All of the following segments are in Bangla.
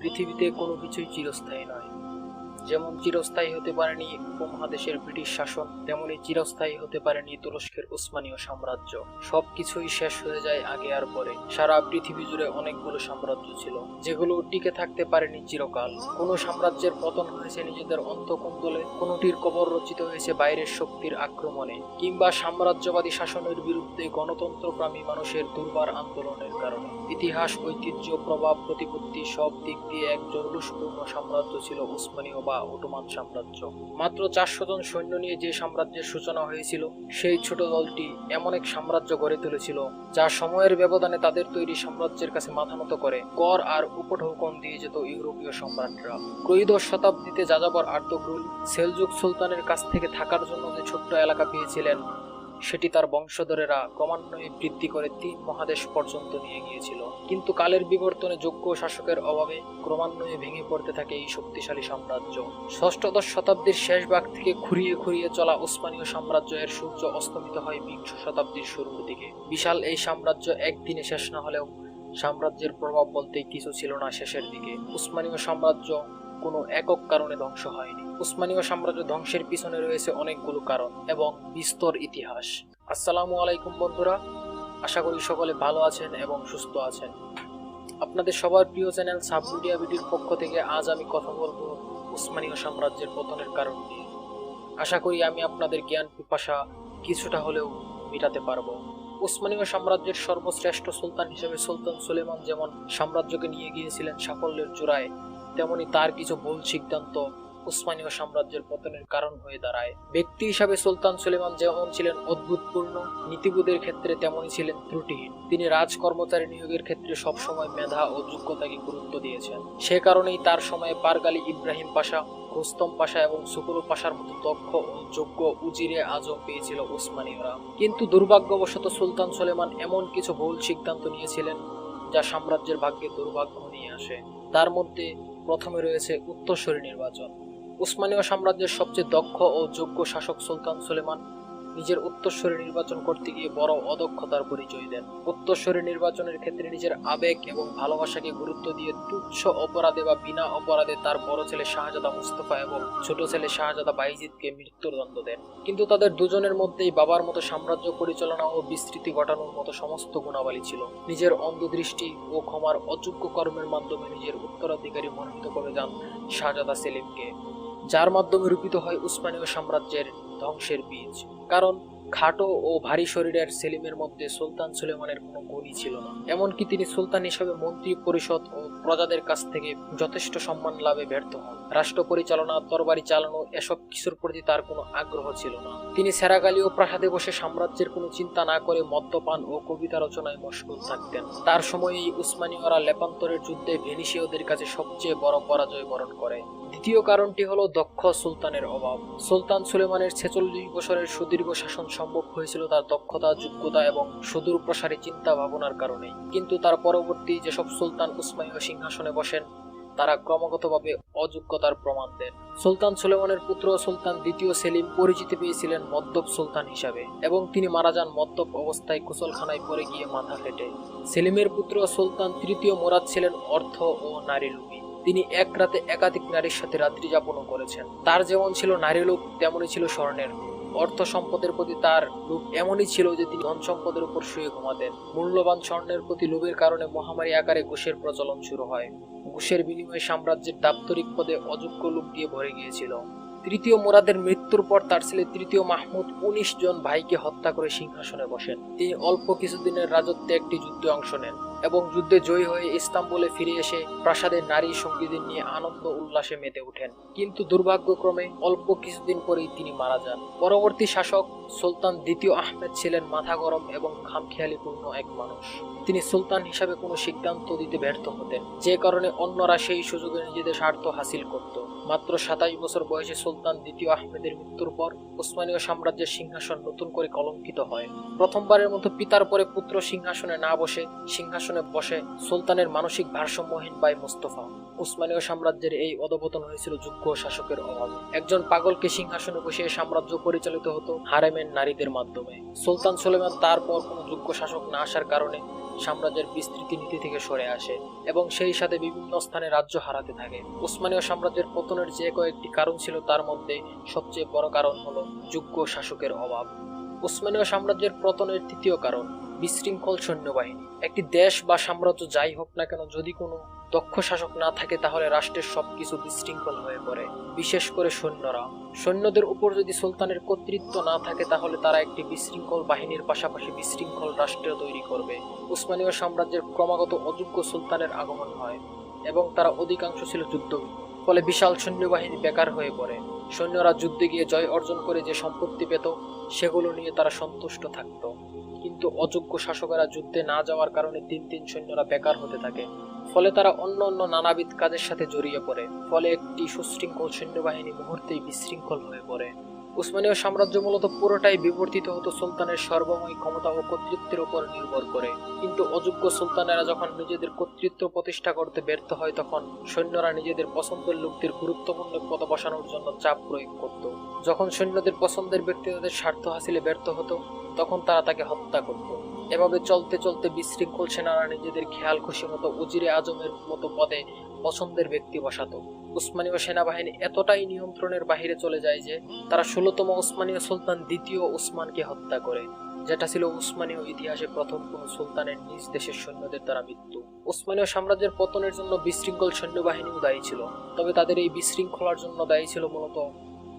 পৃথিবীতে কোনো কিছুই চিরস্থায়ী নয়। যেমন চিরস্থায়ী হতে পারেনি উপমহাদেশের ব্রিটিশ শাসন, তেমনি চিরস্থায়ী হতে পারেনি তুরস্কের উসমানীয় সাম্রাজ্য। সবকিছুই শেষ হয়ে যায় আগে আর পরে। সারা পৃথিবী জুড়ে অনেকগুলো সাম্রাজ্য ছিল, যেগুলো টিকে থাকতে পারেনি চিরকাল। কোনো সাম্রাজ্যের পতন হয়েছে নিজেদের অন্তকুন্দলে, কোনোটির কবর রচিত হয়েছে বাইরের শক্তির আক্রমণে, কিংবা সাম্রাজ্যবাদী শাসনের বিরুদ্ধে গণতন্ত্রপ্রামী মানুষের দুর্বার আন্দোলনের কারণে। ইতিহাস, ঐতিহ্য, প্রভাব, প্রতিপত্তি সব দিক দিয়ে এক জরুলুসপূর্ণ সাম্রাজ্য ছিল উসমানীয় বা ওটোমান সাম্রাজ্য। মাত্র চারশো জন সৈন্য নিয়ে যে সাম্রাজ্যের সূচনা হয়েছিল, সেই ছোট দলটি এমন এক সাম্রাজ্য গড়ে তুলেছিল, যা সময়ের ব্যবধানে তাদের তৈরি সাম্রাজ্যের কাছে মাথা মতো করে কর আর উপঢৌকন দিয়ে যেত ইউরোপীয় সম্রাটরা। ত্রয়োদশ শতাব্দীতে যাযাবর আর্তগ্রুল সেলজুক সুলতানের কাছ থেকে থাকার জন্য যে ছোট্ট এলাকা পেয়েছিলেন সেটি তার বংশধরেরা ক্রমান্বয়ে বৃদ্ধি করে তিন মহাদেশ পর্যন্ত নিয়ে গিয়েছিল। কিন্তু কালের বিবর্তনে যোগ্য শাসকের অভাবে ক্রমান্বয়ে ভেঙে পড়তে থাকে এই শক্তিশালী সাম্রাজ্য। ষষ্ঠদশ শতাব্দীর শেষ ভাগ থেকে খুঁড়িয়ে খুঁড়িয়ে চলা উসমানীয় সাম্রাজ্য এর সূর্য অস্তমিত হয় বিংশ শতাব্দীর শুরুর দিকে। বিশাল এই সাম্রাজ্য একদিনে শেষ না হলেও সাম্রাজ্যের প্রভাব বলতে কিছু ছিল না শেষের দিকে। উসমানীয় সাম্রাজ্য কোনো একক কারণে ধ্বংস হয়নি। উসমানীয় সাম্রাজ্য ধ্বংসের পিছনে রয়েছে অনেকগুলো কারণ এবং বিস্তর ইতিহাস। আসসালামু আলাইকুম, বন্ধুরা। আশা করি সকলে ভালো আছেন এবং সুস্থ আছেন। আপনাদের সবার প্রিয় চ্যানেল সাবমিডিয়া ভিডিওর পক্ষ থেকে আজ আমি কথা বলব উসমানীয় সাম্রাজ্যের পতনের কারণ নিয়ে। আশা করি আমি আপনাদের জ্ঞান, পিপাসা কিছুটা হলেও মেটাতে পারব। উসমানীয় সাম্রাজ্যের সর্বশ্রেষ্ঠ সুলতান হিসেবে সুলতান সুলেমান যেমন সাম্রাজ্যকে নিয়ে গিয়েছিলেন সাফল্যের চূড়ায় তেমনি তার কিছু ভুল সিদ্ধান্ত উসমানীয় সাম্রাজ্যের পতনের কারণ হয়ে দাঁড়ায়। ব্যক্তি হিসাবে সুলতান সুলেমান যেমন ছিলেন অদ্ভুতপূর্ণ, নীতিবোধের ক্ষেত্রে তেমনই ছিলেন ত্রুটিহীন। তিনি রাজকর্মচারী নিয়োগের ক্ষেত্রে সবসময় মেধা ও যোগ্যতাকে গুরুত্ব দিয়েছেন। সে কারণেই তার সময়ে পারগালি ইব্রাহিম পাশা, রুস্তম পাশা এবং সুকুরু পাশার মতো দক্ষ ও যোগ্য উজিরে আজম পেয়েছিল উসমানীয়রা। কিন্তু দুর্ভাগ্যবশত সুলতান সুলেমান এমন কিছু ভুল সিদ্ধান্ত নিয়েছিলেন যা সাম্রাজ্যের ভাগ্যে দুর্ভাগ্য নিয়ে আসে। তার মধ্যে প্রথমে রয়েছে উত্তরসূরি নির্বাচন। উসমানীয় সাম্রাজ্যের সবচেয়ে দক্ষ ও যোগ্য শাসক সুলতান সুলেমান নিজের উত্তরসূরি নির্বাচন করতে গিয়ে বড় অদক্ষতার পরিচয় দেন। উত্তরসূরি নির্বাচনের ক্ষেত্রে নিজের আবেগ এবং ভালোবাসাকে গুরুত্ব দিয়ে তুচ্ছ অপরাধে বা বিনা অপরাধে তার বড় ছেলে শাহজাদা মুস্তফা এবং ছোট ছেলে শাহজাদা বাইজিদকে মৃত্যুর দণ্ড দেন। কিন্তু তাদের দুজনের মধ্যেই বাবার মতো সাম্রাজ্য পরিচালনা ও বিস্তৃতি ঘটানোর মতো সমস্ত গুণাবলী ছিল। নিজের অন্ধদৃষ্টি ও ক্ষমার অযোগ্য কর্মের মাধ্যমে নিজের উত্তরাধিকারী মনোনীত করে যান শাহজাদা সেলিমকে, যার মাধ্যমে রূপিত হয় উসমানীয় সাম্রাজ্যের ধ্বংসের বীজ। কারণ খাটো ও ভারী শরীরের সেলিমের মধ্যে সুলতান সুলেমানের কোনো গুণই ছিল না। এমনকি তিনি সুলতান হিসেবে মন্ত্রী পরিষদ ও প্রজাদের কাছ থেকে যথেষ্ট সম্মান লাভে ব্যর্থ হন। রাষ্ট্র পরিচালনা, তরবারি চালানো, এসব কিছুর প্রতি তার কোনো আগ্রহ ছিল না। তিনি সেরাগালি ও প্রাসাদে বসে সাম্রাজ্যের কোনো চিন্তা না করে মদ্যপান ও কবিতা রচনায় মশগুল থাকতেন। তার সময়েই উসমানীয়রা লেপান্তরের যুদ্ধে ভেনিসীয়দের কাছে সবচেয়ে বড় পরাজয় বরণ করে। দ্বিতীয় কারণটি হলো দক্ষ সুলতানের অভাব। সুলতান সুলেমানের ছেচল্লিশ বছরের সুদীর্ঘ শাসন সম্ভব হয়েছিল তার দক্ষতা, যোগ্যতা এবং সুদূর প্রসারী চিন্তা ভাবনার কারণেই কিন্তু তার পরবর্তী যেসব সুলতান উসমানীয় সিংহাসনে বসেন, তারা ক্রমাগতভাবে অযোগ্যতার প্রমাণ দেন। সুলতান সুলেমানের পুত্র সুলতান দ্বিতীয় সেলিম পরিচিতি পেয়েছিলেন মদ্যপ সুলতান হিসাবে এবং তিনি মারা যান মদ্যপ অবস্থায় কুশলখানায় পড়ে গিয়ে মাথা ফেটে। সেলিমের পুত্র সুলতান তৃতীয় মোরাদ ছিলেন অর্থ ও নারী লোভী। তিনি এক রাতে একাধিক নারীর সাথে রাত্রি যাপনও করেছেন। তার যেমন ছিল নারী লোভ তেমনই ছিল স্বর্ণের লোভ। অর্থ সম্পদের প্রতি তার লোভ এমনই ছিল যে তিনি ধন সম্পদের উপর শুয়ে ঘুমাতেন। মূল্যবান স্বর্ণের প্রতি লোভের কারণে মহামারী আকারে ঘুষের প্রচলন শুরু হয়। ঘুষের বিনিময়ে সাম্রাজ্যের দাপ্তরিক পদে অযোগ্য লোক দিয়ে ভরে গিয়েছিল। তৃতীয় মোরাদের মৃত্যুর পর তার ছেলে তৃতীয় মাহমুদ উনিশ জন ভাইকে হত্যা করে সিংহাসনে বসেন। তিনি অল্প কিছুদিনের রাজত্বে একটি যুদ্ধে অংশ নেন। এবং যুদ্ধে জয়ী হয়ে ইস্তাম্বুলে ফিরে এসে প্রাসাদের নারী সঙ্গীদের নিয়ে আনন্দ উল্লাসে মেতে ওঠেন। কিন্তু দুর্ভাগ্যক্রমে অল্প কিছুদিন পরেই তিনি মারা যান। পরবর্তী শাসক সুলতান দ্বিতীয় আহমেদ ছিলেন মাথা গরম এবং খামখেয়ালিপূর্ণ এক মানুষ। তিনি সুলতান হিসাবে কোনো সিদ্ধান্ত দিতে ব্যর্থ হতেন। যে কারণে অন্যরা সেই সুযোগে নিজেদের স্বার্থ হাসিল করত। মাত্র সাতাশ বছর বয়সে সুলতান দ্বিতীয় আহমেদের মৃত্যুর পর উসমানীয় সাম্রাজ্যের সিংহাসন নতুন করে কলঙ্কিত হয়। প্রথমবারের মতো পিতার পরে পুত্র সিংহাসনে না বসে সিংহাসন সিংহাসনে বসে সুলতানের মানসিক ভারসাম্যহীন ভাই মুস্তফা। উসমানীয় সাম্রাজ্যের এই অধপতন হয়েছিল যোগ্য শাসকের অভাবে। একজন পাগলকে সিংহাসনে বসিয়ে সাম্রাজ্য পরিচালিত হতো হারেমের নারীদের মাধ্যমে। সুলতান সুলেমান তারপর কোনো যোগ্য শাসক না আসার কারণে সাম্রাজ্যের বিস্তৃতি নীতি থেকে সরে আসে এবং সেই সাথে বিভিন্ন স্থানে রাজ্য হারাতে থাকে। উসমানীয় সাম্রাজ্যের পতনের যে কয়েকটি কারণ ছিল তার মধ্যে সবচেয়ে বড় কারণ হলো যোগ্য শাসকের অভাব। উসমানীয় সাম্রাজ্যের পতনের তৃতীয় কারণ বিশৃঙ্খল সৈন্যবাহিনী। একটি দেশ বা সাম্রাজ্য যাই হোক না কেন, যদি কোনো দক্ষ শাসক না থাকে, তাহলে রাষ্ট্রের সবকিছু বিশৃঙ্খল হয়ে পড়ে, বিশেষ করে সৈন্যরা। সৈন্যদের উপর যদি সুলতানের কর্তৃত্ব না থাকে, তাহলে তারা একটি বিশৃঙ্খল বাহিনীর পাশাপাশি বিশৃঙ্খল রাষ্ট্র তৈরি করবে। উসমানীয় সাম্রাজ্যের ক্রমাগত অযোগ্য সুলতানের আগমন হয় এবং তারা অধিকাংশ ছিল যুদ্ধ ফলে বিশাল সৈন্যবাহিনী বেকার হয়ে পড়ে। সৈন্যরা যুদ্ধে গিয়ে জয় অর্জন করে যে সম্পত্তি পেত, সেগুলো নিয়ে তারা সন্তুষ্ট থাকত। কিন্তু অযোগ্য শাসকেরা যুদ্ধে না যাওয়ার কারণে তিন তিন সৈন্যরা বেকার হতে থাকে। ফলে তারা অন্য অন্য নানাবিধ কাজের সাথে জড়িয়ে পড়ে। ফলে একটি সুশৃঙ্খল সৈন্যবাহিনী মুহূর্তেই বিশৃঙ্খল হয়ে পড়ে। উসমানীয় সাম্রাজ্য মূলত পুরোটাই বিবর্তিত হতো সুলতানের সর্বময় ক্ষমতা ও কর্তৃত্বের উপর নির্ভর করে। কিন্তু অযোগ্য সুলতানেরা যখন নিজেদের কর্তৃত্ব প্রতিষ্ঠা করতে ব্যর্থ হয়, তখন সৈন্যরা নিজেদের পছন্দের লোকদের গুরুত্বপূর্ণ পদ বসানোর জন্য চাপ প্রয়োগ করত। যখন সৈন্যদের পছন্দের ব্যক্তি তাদের স্বার্থ হাসিলে ব্যর্থ হতো, তখন তারা তাকে হত্যা করত। এভাবে চলতে চলতে বিশৃঙ্খল সেনারা নিজেদের খেয়াল খুশি মতো উজিরে আজমের মতো পদে পছন্দের ব্যক্তি বসাত। উসমানীয় সেনাবাহিনী এতটাই নিয়ন্ত্রণের বাহিরে চলে যায় যে, তারা ষোলতম উসমানীয় সুলতান দ্বিতীয় উসমানকে হত্যা করে। যেটা ছিল উসমানীয় ইতিহাসে প্রথম কোন সুলতানের নিজ দেশের সৈন্যদের দ্বারা মৃত্যু। উসমানীয় সাম্রাজ্যের পতনের জন্য বিশৃঙ্খল সৈন্যবাহিনীও দায়ী ছিল, তবে তাদের এই বিশৃঙ্খলার জন্য দায়ী ছিল মূলত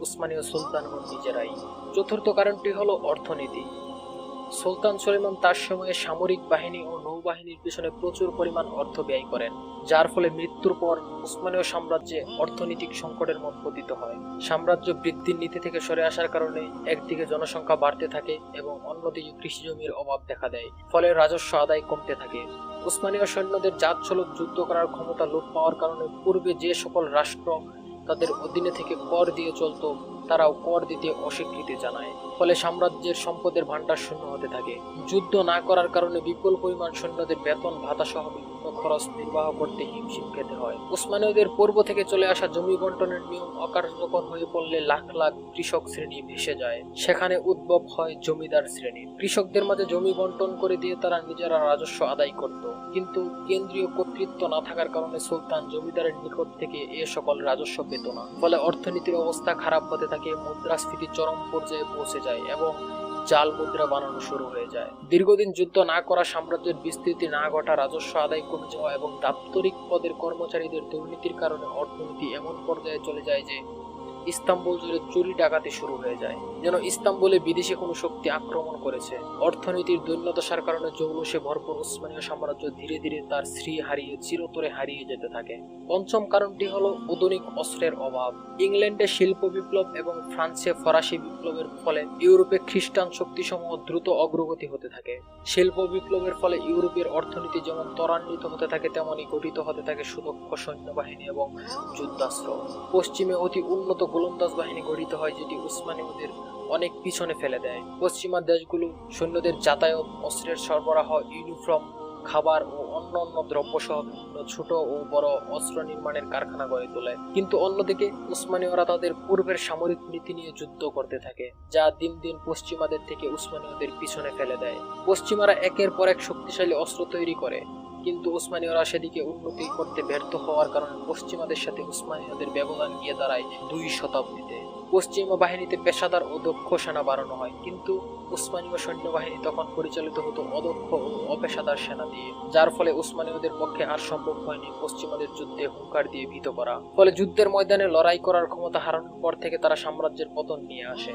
উসমানীয় সুলতানগণ নিজেরাই। চতুর্থ কারণটি হলো অর্থনীতি। সুলতান সলিমান তার সময়ে সামরিক বাহিনী ও নৌবাহিনীর পিছনে প্রচুর পরিমাণ অর্থ ব্যয় করেন, যার ফলে মৃত্যুর পর উসমানীয় সাম্রাজ্যে অর্থনৈতিক সংকটের মত পতিত হয়। সাম্রাজ্য বৃদ্ধির নীতি থেকে সরে আসার কারণে একদিকে জনসংখ্যা বাড়তে থাকে এবং অন্যদিকে কৃষি জমির অভাব দেখা দেয়, ফলে রাজস্ব আদায় কমতে থাকে। উসমানীয় সৈন্যদের জাত জাতছলক যুদ্ধ করার ক্ষমতা লোপ পাওয়ার কারণে পূর্বে যে সকল রাষ্ট্র তাদের অধীনে থেকে কর দিয়ে চলতো তারাও কর দিতে অস্বীকৃতি জানায়। ফলে সাম্রাজ্যের সম্পদের ভান্ডার শূন্য হতে থাকে। যুদ্ধ না করার কারণে বিপুল পরিমাণ সৈন্যদের বেতন ভাতা সহ খরচ নির্বাহ করতে হিমশিম খেতে হয়। উসমানীয়দের পূর্ব থেকে চলে আসা জমি বন্টনের নিয়ম অকার্যকর হয়ে পড়লে লাখ লাখ কৃষক শ্রেণি ভেসে যায়। সেখানে উদ্ভব হয় জমিদার শ্রেণি। কৃষকদের মাঝে জমি বন্টন করে দিয়ে তারা নিজেরা রাজস্ব আদায় করত। কিন্তু কেন্দ্রীয় কর্তৃত্ব না থাকার কারণে সুলতান জমিদারের নিকট থেকে এ সকল রাজস্ব পেত না। ফলে অর্থনীতির অবস্থা খারাপ হতে থাকে, মুদ্রাস্ফীতি চরম পর্যায়ে পৌঁছে যায় এবং জাল মুদ্রা বানানো শুরু হয়ে যায়। দীর্ঘদিন যুদ্ধ না করা সাম্রাজ্যের বিস্তৃতি না ঘটা রাজস্ব আদায় কমে যাওয়া এবং দাপ্তরিক পদের কর্মচারীদের দুর্নীতির কারণে অর্থনীতি এমন পর্যায়ে চলে যায় যে ইস্তাম্বুল জুড়ে চুরি ডাকাতি শুরু হয়ে যায়। যেন ইস্তাম্বুলে বিদেশি কোনো শক্তি আক্রমণ করেছে। অর্থনীতির দৈন্যদশার কারণে জৌলসে ভরপুর উসমানীয় সাম্রাজ্য ধীরে ধীরে তার শ্রী হারিয়ে চিরতরে হারিয়ে যেতে থাকে। পঞ্চম কারণটি হলো আধুনিক অস্ত্রের অভাব। ইংল্যান্ডে শিল্প বিপ্লব এবং ফ্রান্সে ফরাসি বিপ্লবের ফলে ইউরোপে খ্রিস্টান শক্তিসমূহ দ্রুত অগ্রগতি হতে থাকে। শিল্প বিপ্লবের ফলে ইউরোপের অর্থনীতি যেমন ত্বরান্বিত হতে থাকে তেমনই গঠিত হতে থাকে সুদক্ষ সৈন্যবাহিনী এবং যুদ্ধাস্ত্র। পশ্চিমে অতি উন্নত গোলন্দাজ বাহিনী গঠিত হয়, যেটি উসমানীয়দের অনেক পিছনে ফেলে দেয়। পশ্চিমা দেশগুলো সৈন্যদের যাতায়াত, অস্ত্রের সরবরাহ, ইউনিফর্ম, খাবার ও অন্য দ্রব্য সহ ছোট ও বড় অস্ত্র নির্মাণের কারখানা গড়ে তোলে। কিন্তু অন্যদিকে, উসমানীয়রা তাদের পূর্বের সামরিক নীতি নিয়ে যুদ্ধ করতে থাকে, যা দিন দিন পশ্চিমাদের থেকে উসমানীয়দের পিছনে ফেলে দেয়। পশ্চিমারা একের পর এক শক্তিশালী অস্ত্র তৈরি করে কিন্তু উসমানীয়রা সেদিকে উন্নতি করতে ব্যর্থ হওয়ার কারণে পশ্চিমাদের সাথে উসমানীয়দের ব্যবধান গিয়ে দাঁড়ায় দুই শতাব্দীতে। পশ্চিমা বাহিনীতে পেশাদার ও দক্ষ সেনা বাড়ানো হয়, কিন্তু উসমানীয় সৈন্যবাহিনী তখন পরিচালিত হতো অদক্ষ ও অপেশাদার সেনা দিয়ে, যার ফলে উসমানীয়দের পক্ষে আর সম্ভব হয়নি পশ্চিমাদের যুদ্ধে হুঙ্কার দিয়ে ভীত করা। ফলে যুদ্ধের ময়দানে লড়াই করার ক্ষমতা হারানোর পর থেকে তারা সাম্রাজ্যের পতন নিয়ে আসে।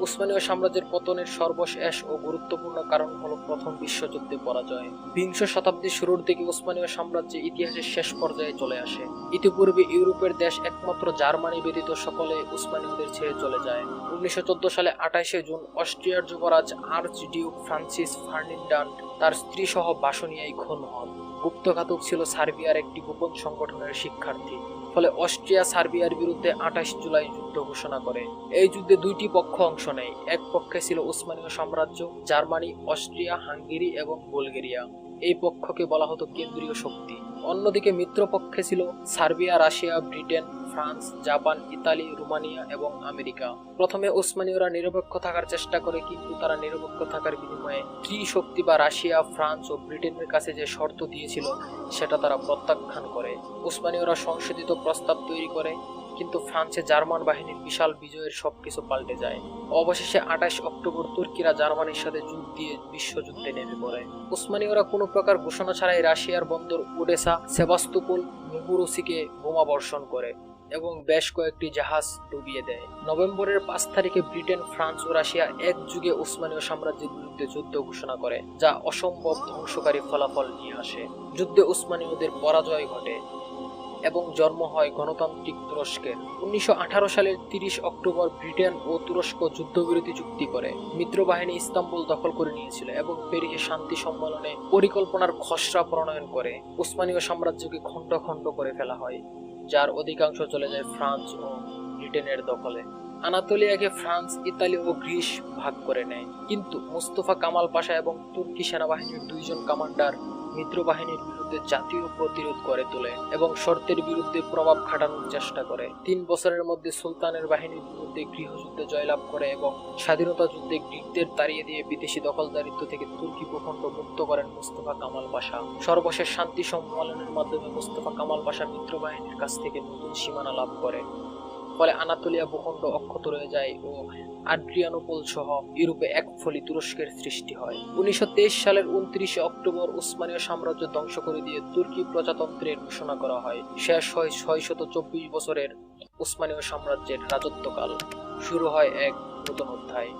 উসমানীয় সাম্রাজ্যের পতনের সর্বশেষ ও গুরুত্বপূর্ণ কারণ হলো প্রথম বিশ্বযুদ্ধে পরাজয়। বিংশ শতাব্দীর শুরুর দিকে উসমানীয় সাম্রাজ্য ইতিহাসের শেষ পর্যায়ে চলে আসে। ইতিপূর্বে ইউরোপের দেশ একমাত্র জার্মানি ব্যতীত সকলে উসমানীয়দের ছেড়ে চলে যায়। উনিশশো চোদ্দ সালে আঠাশে জুন অস্ট্রিয়ার যুবরাজ আর্চ ডিউক ফ্রান্সিস ফার্নিন্ডান্ড তার স্ত্রী সহ বাসনিয়ায় খুন হন। গুপ্তঘাতক ছিল সার্বিয়ার একটি গোপন সংগঠনের শিক্ষার্থী। ফলে অস্ট্রিয়া সার্বিয়ার বিরুদ্ধে আঠাশ জুলাই যুদ্ধ ঘোষণা করে। এই যুদ্ধে দুইটি পক্ষ অংশ নেয়। এক পক্ষে ছিল উসমানীয় সাম্রাজ্য, জার্মানি, অস্ট্রিয়া, হাঙ্গেরি এবং বুলগেরিয়া। এই পক্ষকে বলা হতো কেন্দ্রীয় শক্তি। অন্যদিকে মিত্রপক্ষে ছিল Serbia, Russia, Britain France, Japan, Italy, Romania এবং আমেরিকা। প্রথমে ওসমানীয়রা নিরপেক্ষ থাকার চেষ্টা করে, কিন্তু তারা নিরপেক্ষ থাকার বিনিময়ে ত্রিশক্তি বা রাশিয়া, ফ্রান্স ও ব্রিটেনের কাছে যে শর্ত দিয়েছিল, সেটা তারা প্রত্যাখ্যান করে। ওসমানীয়রা সংশোধিত প্রস্তাব তৈরি করে, কিন্তু ফ্রান্সে জার্মান বাহিনীর বিশাল বিজয়ের সবকিছু পাল্টে যায়। অবশেষে আঠাশ অক্টোবর তুর্কিরা জার্মানির সাথে যুদ্ধ দিয়ে বিশ্বযুদ্ধে নেমে পড়ে। উসমানীয়রা কোনো প্রকার ঘোষণা ছাড়াই রাশিয়ার বন্দর ওডেসা, সেবাস্তোপোল, মুগুরুসিকে বোমা বর্ষণ করে। এবং বেশ কয়েকটি জাহাজ ডুবিয়ে দেয়। নভেম্বরের পাঁচ তারিখে ব্রিটেন, ফ্রান্স ও রাশিয়া একযুগে উসমানীয় সাম্রাজ্যের বিরুদ্ধে যুদ্ধ ঘোষণা করে, যা অসম্ভব ধ্বংসকারী ফলাফল নিয়ে আসে। যুদ্ধে উসমানীয়দের পরাজয় ঘটে এবং জন্ম হয় গণতান্ত্রিক তুরস্কের উনিশশো আঠারো সালের তিরিশ অক্টোবর ব্রিটেন ও তুরস্ক যুদ্ধবিরতি চুক্তি করে। মিত্রবাহিনী ইস্তাম্বুল দখল করে নিয়েছিল এবং প্যারিসে শান্তি সম্মেলনে পরিকল্পনার খসড়া প্রণয়ন করে। উসমানীয় সাম্রাজ্যকে খণ্ড খণ্ড করে ফেলা হয়। যার অধিকাংশ চলে যায় ফ্রান্স ও ব্রিটেনের দখলে। আনাতোলিয়াকে ফ্রান্স, ইতালি ও গ্রিস ভাগ করে নেয়। কিন্তু মুস্তফা কামাল পাশা এবং তুর্কি সেনাবাহিনীর দুইজন কমান্ডার মিত্রবাহিনীর বিরুদ্ধে জাতীয় প্রতিরোধ করে তোলে এবং শর্তের বিরুদ্ধে প্রভাব খাটানোর চেষ্টা করে। তিন বছরের মধ্যে সুলতানের বাহিনীর বিরুদ্ধে গৃহযুদ্ধে জয়লাভ করে এবং স্বাধীনতা যুদ্ধে গ্রিকদের তাড়িয়ে দিয়ে বিদেশি দখলদারিত্ব থেকে তুর্কি প্রখণ্ড মুক্ত করেন মুস্তফা কামাল পাশা। সর্বশেষ শান্তি সম্মেলনের মাধ্যমে মুস্তফা কামাল পাশা মিত্রবাহিনীর কাছ থেকে নতুন সীমানা লাভ করে। ফলে আনাতোলিয়া ভূখণ্ড অক্ষত রয়ে যায় ও আড্রিয়ানোপোল সহ ইউরোপে এক ফলি তুরস্কের সৃষ্টি হয়। উনিশশো তেইশ সালের উনত্রিশে অক্টোবর উসমানীয় সাম্রাজ্য ধ্বংস করে দিয়ে তুর্কি প্রজাতন্ত্রের ঘোষণা করা হয়। শেষ হয় ছয়শত চব্বিশ বছরের উসমানীয় সাম্রাজ্যের রাজত্বকাল। শুরু হয় এক নতুন অধ্যায়।